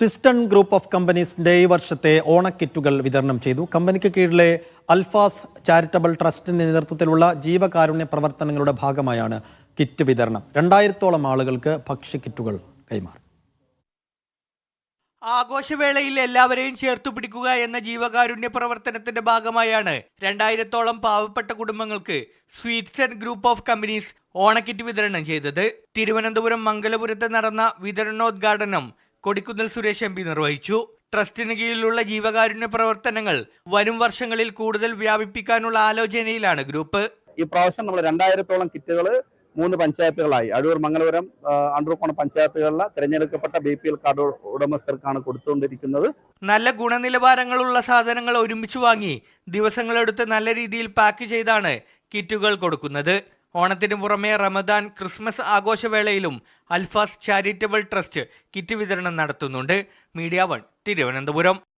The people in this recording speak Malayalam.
സ്വിസ്റ്റൺ ഗ്രൂപ്പ് ഓഫ് കമ്പനീസിന്റെ ഈ വർഷത്തെ ഓണക്കിറ്റുകൾ വിതരണം ചെയ്തു. കമ്പനിക്ക് കീഴിലെ അൽഫാസ് ചാരിറ്റബിൾ ട്രസ്റ്റിന്റെ നേതൃത്വത്തിലുള്ള ജീവകാരുണ്യ പ്രവർത്തനങ്ങളുടെ ഭാഗമായാണ് കിറ്റ് വിതരണം. രണ്ടായിരത്തോളം ആളുകൾക്ക് ഭക്ഷ്യക്കിറ്റുകൾ കൈമാറി. ആഘോഷവേളയിൽ എല്ലാവരെയും ചേർത്തു പിടിക്കുക എന്ന ജീവകാരുണ്യ പ്രവർത്തനത്തിന്റെ ഭാഗമായാണ് രണ്ടായിരത്തോളം പാവപ്പെട്ട കുടുംബങ്ങൾക്ക് sweets and group of companies ഓണക്കിറ്റ് വിതരണം ചെയ്തത്. തിരുവനന്തപുരം മംഗലപുരത്ത് നടന്ന വിതരണോദ്ഘാടനം കൊടിക്കുന്നിൽ സുരേഷ് എം പി നിർവഹിച്ചു. ട്രസ്റ്റിന് കീഴിലുള്ള ജീവകാരുണ്യ പ്രവർത്തനങ്ങൾ വരും വർഷങ്ങളിൽ കൂടുതൽ വ്യാപിപ്പിക്കാനുള്ള ആലോചനയിലാണ് ഗ്രൂപ്പ്. ഈ പ്രാവശ്യം നമ്മൾ രണ്ടായിരത്തോളം കിറ്റുകൾ മൂന്ന് പഞ്ചായത്തുകളായി. അടൂർ മംഗലപുരം അണ്ടൂർക്കോണം പഞ്ചായത്തുകളിലെ തിരഞ്ഞെടുക്കപ്പെട്ട ബി പി എൽ കാർഡ് ഉടമസ്ഥർക്കാണ് കൊടുത്തുകൊണ്ടിരിക്കുന്നത്. നല്ല ഗുണനിലവാരങ്ങളുള്ള സാധനങ്ങൾ ഒരുമിച്ച് വാങ്ങി ദിവസങ്ങളെടുത്ത് നല്ല രീതിയിൽ പാക്ക് ചെയ്താണ് കിറ്റുകൾ കൊടുക്കുന്നത്. ഓണത്തിന് പുറമെ റമദാൻ ക്രിസ്മസ് ആഘോഷവേളയിലും അൽഫാസ് ചാരിറ്റബിൾ ട്രസ്റ്റ് കിറ്റ് വിതരണം നടത്തുന്നുണ്ട്. Media one Thiruvananthapuram.